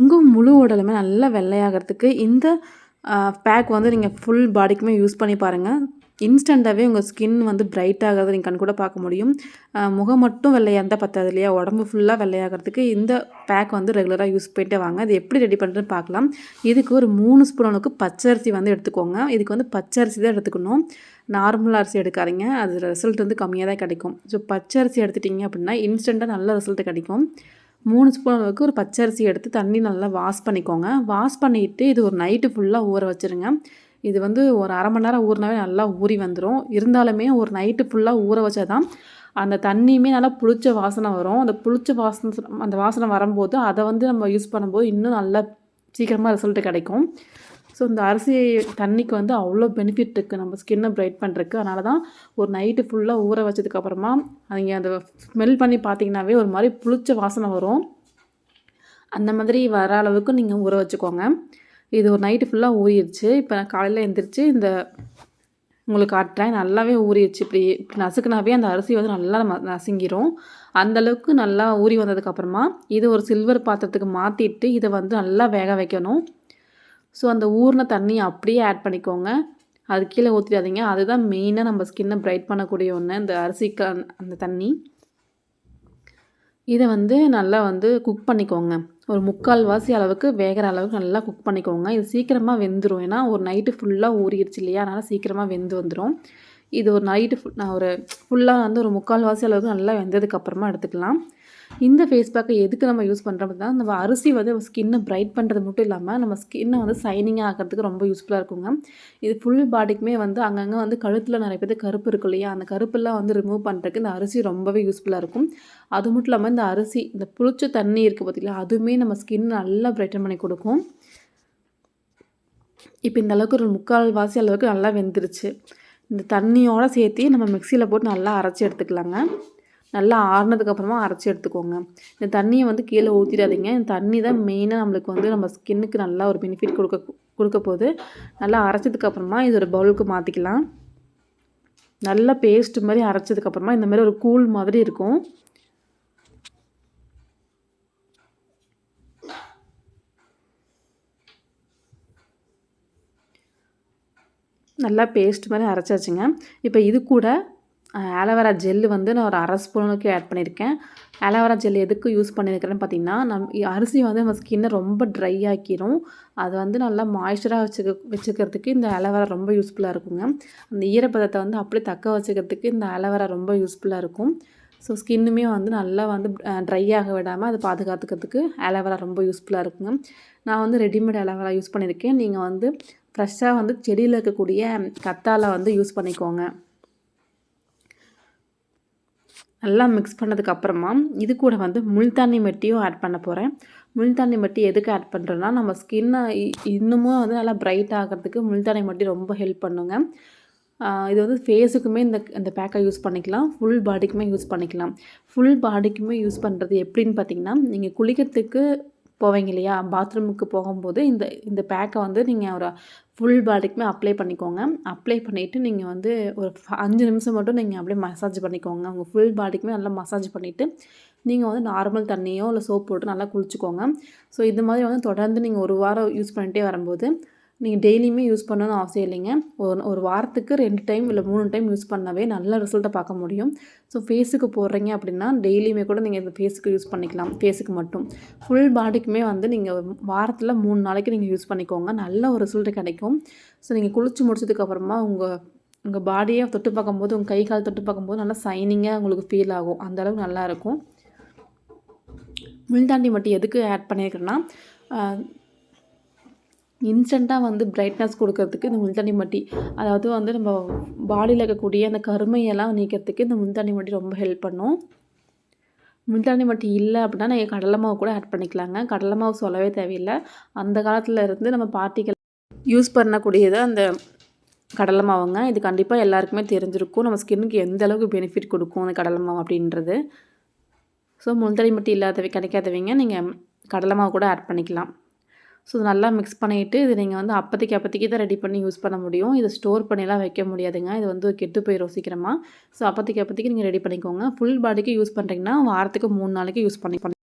உங்கள் முழு உடலுமே நல்லா வெள்ளையாகிறதுக்கு இந்த பேக் வந்து நீங்கள் ஃபுல் பாடிக்குமே யூஸ் பண்ணி பாருங்கள் இன்ஸ்டண்ட்டாகவே உங்கள் ஸ்கின் வந்து பிரைட் ஆகிறத நீங்கள் கண் கூட பார்க்க முடியும். முகம் மட்டும் வெள்ளையாக இருந்தால் பத்தாது இல்லையா? உடம்பு ஃபுல்லாக வெள்ளையாகிறதுக்கு இந்த பேக் வந்து ரெகுலராக யூஸ் பண்ணிட்டே வாங்க. அது எப்படி ரெடி பண்ணுறதுன்னு பார்க்கலாம். இதுக்கு ஒரு மூணு ஸ்பூன் அளவுக்கு பச்சரிசி வந்து எடுத்துக்கோங்க. இதுக்கு வந்து பச்சரிசி தான் எடுத்துக்கணும். நார்மல் அரிசி எடுக்காதீங்க. அது ரிசல்ட் வந்து கம்மியாக தான் கிடைக்கும் ஸோ பச்சரிசி எடுத்துட்டிங்க அப்படின்னா இன்ஸ்டண்ட்டாக நல்ல ரிசல்ட் கிடைக்கும். மூணு ஸ்பூன் அளவுக்கு ஒரு பச்சரிசி எடுத்து தண்ணி நல்லா வாஷ் பண்ணிக்கோங்க. வாஷ் பண்ணிவிட்டு இது ஒரு நைட்டு ஃபுல்லாக ஊற வச்சுருங்க. இது வந்து ஒரு அரை மணி நேரம் ஊறினாவே நல்லா ஊறி வந்துடும் இருந்தாலுமே ஒரு நைட்டு ஃபுல்லாக ஊற வச்சா தான் அந்த தண்ணியுமே நல்லா புளிச்ச வாசனை வரும். அந்த புளிச்ச வாசனை அந்த வாசனை வரும்போது அதை வந்து நம்ம யூஸ் பண்ணும்போது இன்னும் நல்லா சீக்கிரமாக ரிசல்ட்டு கிடைக்கும். ஸோ இந்த அரிசி தண்ணிக்கு வந்து அவ்வளோ பெனிஃபிட் இருக்குது நம்ம ஸ்கின்னை பிரைட் பண்ணுறதுக்கு அதனால தான் ஒரு நைட்டு ஃபுல்லாக ஊற வச்சதுக்கப்புறமா நீங்கள் அதை ஸ்மெல் பண்ணி பார்த்தீங்கன்னாவே ஒரு மாதிரி புளிச்ச வாசனை வரும். அந்த மாதிரி வர அளவுக்கு நீங்கள் ஊற வச்சுக்கோங்க. இது ஒரு நைட்டு ஃபுல்லாக ஊறிடுச்சு. இப்போ நான் காலையில் எழுந்திரிச்சு இந்த உங்களுக்கு காட்டுறேன். நல்லாவே ஊறிடுச்சு. இப்படி இப்படி நசுக்குனாவே அந்த அரிசி வந்து நல்லா நம்ம நசுங்கிரும். அந்தளவுக்கு நல்லா ஊறி வந்ததுக்கப்புறமா இது ஒரு சில்வர் பாத்திரத்துக்கு மாற்றிட்டு இதை வந்து நல்லா வேக வைக்கணும். ஸோ அந்த ஊறின தண்ணியை அப்படியே ஆட் பண்ணிக்கோங்க. அது கீழே ஊற்றிடாதீங்க அதுதான் மெயினாக நம்ம ஸ்கின்னை பிரைட் பண்ணக்கூடிய ஒன்று இந்த அரிசிக்கு அந்த தண்ணி. இதை வந்து நல்லா வந்து குக் பண்ணிக்கோங்க. ஒரு முக்கால் வாசி அளவுக்கு வேகிற அளவுக்கு நல்லா குக் பண்ணிக்கோங்க. இது சீக்கிரமாக வெந்துடும் ஏன்னா ஒரு நைட்டு ஃபுல்லாக ஊறிடுச்சு இல்லையா? அதனால் சீக்கிரமாக வெந்து வந்துடும் இது ஒரு நைட்டு ஃபுல் நான் ஒரு ஃபுல்லாக வந்து ஒரு முக்கால் வாசி அளவுக்கு நல்லா வெந்ததுக்கப்புறமா எடுத்துக்கலாம். இந்த ஃபேஸ் பேக்கை எதுக்கு நம்ம யூஸ் பண்ணுறோம் அப்படின்னா நம்ம அரிசி வந்து ஸ்கின்னை பிரைட் பண்ணுறது மட்டும் இல்லாமல் நம்ம ஸ்கின்னை வந்து சைனிங்காக ஆக்கிறதுக்கு ரொம்ப யூஸ்ஃபுல்லாக இருக்குங்க. இது ஃபுல் பாடிக்குமே வந்து அங்கங்கே வந்து கழுத்தில் நிறைய பேர் கருப்பு இருக்கும் இல்லையா? அந்த கருப்பெல்லாம் வந்து ரிமூவ் பண்ணுறதுக்கு இந்த அரிசி ரொம்பவே யூஸ்ஃபுல்லாக இருக்கும். அது மட்டும் இல்லாமல் இந்த அரிசி இந்த புளிச்ச தண்ணி இருக்குது பார்த்திங்களா அதுவுமே நம்ம ஸ்கின் நல்லா பிரைட்டன் பண்ணி கொடுக்கும். இப்போ இந்த அளவுக்கு ஒரு முக்கால் வாசி அளவுக்கு நல்லா வெந்துருச்சு. இந்த தண்ணியோடு சேர்த்து நம்ம மிக்சியில் போட்டு நல்லா அரைச்சி எடுத்துக்கலாங்க. நல்லா ஆறுனதுக்கப்புறமா அரைச்சி எடுத்துக்கோங்க. இந்த தண்ணியை வந்து கீழே ஊற்றிடாதீங்க இந்த தண்ணி தான் மெயினாக நம்மளுக்கு வந்து நம்ம ஸ்கின்னுக்கு நல்லா ஒரு பெனிஃபிட் கொடுக்க கொடுக்க போகுது. நல்லா அரைச்சதுக்கப்புறமா இது ஒரு பவுலுக்கு மாற்றிக்கலாம் நல்லா பேஸ்ட் மாதிரி அரைச்சதுக்கப்புறமா இந்த மாதிரி ஒரு கூழ் மாதிரி இருக்கும். நல்லா பேஸ்ட் மாதிரி அரைச்சாச்சுங்க. இப்போ இது கூட ஆலோவேரா ஜெல்லு வந்து நான் ஒரு அரை ஸ்பூனுக்கு ஆட் பண்ணியிருக்கேன். ஆலோவேரா ஜெல் எதுக்கு யூஸ் பண்ணியிருக்கிறேன்னு பார்த்தீங்கன்னா நம் அரிசி வந்து நம்ம ஸ்கின்னை ரொம்ப ட்ரை ஆக்கிரும். அது வந்து நல்லா மாய்ஸ்சராக வச்சுக்க வச்சுக்கிறதுக்கு இந்த ஆலோவேரா ரொம்ப யூஸ்ஃபுல்லாக இருக்குங்க. அந்த ஈரப்பதத்தை வந்து அப்படியே தக்க வச்சுக்கிறதுக்கு இந்த ஆலோவேரா ரொம்ப யூஸ்ஃபுல்லாக இருக்கும். ஸோ ஸ்கின்னுமே வந்து நல்லா வந்து ட்ரை ஆக விடாமல் அதை பாதுகாத்துக்கிறதுக்கு ஆலோவேரா ரொம்ப யூஸ்ஃபுல்லாக இருக்குங்க. நான் வந்து ரெடிமேட் ஆலோவேரா யூஸ் பண்ணியிருக்கேன். நீங்கள் வந்து ஃப்ரெஷ்ஷாக வந்து செடியில் இருக்கக்கூடிய கத்தாழை வந்து யூஸ் பண்ணிக்கோங்க. நல்லா மிக்ஸ் பண்ணதுக்கப்புறமா இது கூட வந்து முள்தானி மெட்டியும் ஆட் பண்ண போகிறேன் முள்தானி மட்டி எதுக்கு ஆட் பண்ணுறோன்னா நம்ம ஸ்கின்னை இன்னமும் வந்து நல்லா பிரைட் ஆகிறதுக்கு முள்தானி மட்டி ரொம்ப ஹெல்ப் பண்ணுங்க. இது வந்து ஃபேஸுக்குமே இந்த இந்த பேக்கை யூஸ் பண்ணிக்கலாம். ஃபுல் பாடிக்குமே யூஸ் பண்ணிக்கலாம். ஃபுல் பாடிக்குமே யூஸ் பண்ணுறது எப்படின்னு பார்த்தீங்கன்னா நீங்கள் குளிக்கிறதுக்கு போவீங்க இல்லையா? பாத்ரூமுக்கு போகும்போது இந்த இந்த பேக்கை வந்து நீங்கள் ஒரு ஃபுல் பாடிக்குமே அப்ளை பண்ணிக்கோங்க. அப்ளை பண்ணிவிட்டு நீங்கள் வந்து ஒரு அஞ்சு நிமிஷம் மட்டும் நீங்கள் அப்படியே மசாஜ் பண்ணிக்கோங்க. உங்கள் ஃபுல் பாடிக்குமே நல்லா மசாஜ் பண்ணிவிட்டு நீங்கள் வந்து நார்மல் தண்ணியோ இல்லை சோப் போட்டு நல்லா குளிச்சுக்கோங்க. ஸோ இது மாதிரி வந்து தொடர்ந்து நீங்கள் ஒரு வாரம் யூஸ் பண்ணிகிட்டே வரும்போது நீங்கள் டெய்லியுமே யூஸ் பண்ணணும்னு அவசியம் இல்லைங்க. ஒரு ஒரு வாரத்துக்கு ரெண்டு டைம் இல்லை மூணு டைம் யூஸ் பண்ணாவே நல்ல ரிசல்ட்டை பார்க்க முடியும். ஸோ ஃபேஸுக்கு போடுறீங்க அப்படின்னா டெய்லியுமே கூட நீங்கள் இந்த ஃபேஸுக்கு யூஸ் பண்ணிக்கலாம். ஃபேஸுக்கு மட்டும். ஃபுல் பாடிக்குமே வந்து நீங்கள் வாரத்தில் மூணு நாளைக்கு நீங்கள் யூஸ் பண்ணிக்கோங்க. நல்ல ஒரு ரிசல்ட்டு கிடைக்கும். ஸோ நீங்கள் குளிச்சு முடிச்சதுக்கப்புறமா உங்கள் உங்கள் பாடியை தொட்டு பார்க்கும்போது உங்கள் கை கால் தொட்டு பார்க்கும்போது நல்லா சைனிங்காக உங்களுக்கு ஃபீல் ஆகும். அந்தளவுக்கு நல்லாயிருக்கும் முள்தாண்டி மட்டும் எதுக்கு ஆட் பண்ணியிருக்கிறேன்னா இன்ஸ்டண்ட்டாக வந்து பிரைட்னஸ் கொடுக்கறதுக்கு இந்த முல்தானி மட்டி அதாவது வந்து நம்ம பாடியில் இருக்கக்கூடிய அந்த கருமையெல்லாம் நீக்கிறதுக்கு இந்த முல்தானி மட்டி ரொம்ப ஹெல்ப் பண்ணும். முல்தானி மட்டி இல்லை அப்படின்னா நீங்கள் கடலை மாவு கூட ஆட் பண்ணிக்கலாங்க. கடலை மாவு சொல்லவே தேவையில்லை. அந்த காலத்தில் இருந்து நம்ம பார்ட்டிகள் யூஸ் பண்ணக்கூடியது அந்த கடலை மாவுங்க. இது கண்டிப்பாக எல்லாருக்குமே தெரிஞ்சிருக்கும். நம்ம ஸ்கின்னுக்கு எந்த அளவுக்கு பெனிஃபிட் கொடுக்கும் அந்த கடலை மாவு அப்படின்றது. ஸோ முல்தானி மட்டி இல்லாதவை கிடைக்காதவங்க. நீங்கள் கடலை மாவு கூட ஆட் பண்ணிக்கலாம். ஸோ நல்லா மிக்ஸ் பண்ணிவிட்டு இது நீங்கள் வந்து அப்போதைக்கு அப்போதைக்கு தான் ரெடி பண்ணி யூஸ் பண்ண முடியும். இதை ஸ்டோர் பண்ணிலாம் வைக்க முடியாதுங்க. இது வந்து கெட்டு போயிடும் சீக்கிரமாக ஸோ அப்போதைக்கு அப்போதைக்கு நீங்கள் ரெடி பண்ணிக்கோங்க. ஃபுல் பாடிக்கு யூஸ் பண்ணுறீங்கன்னா வாரத்துக்கு மூணு நாளைக்கு யூஸ் பண்ணி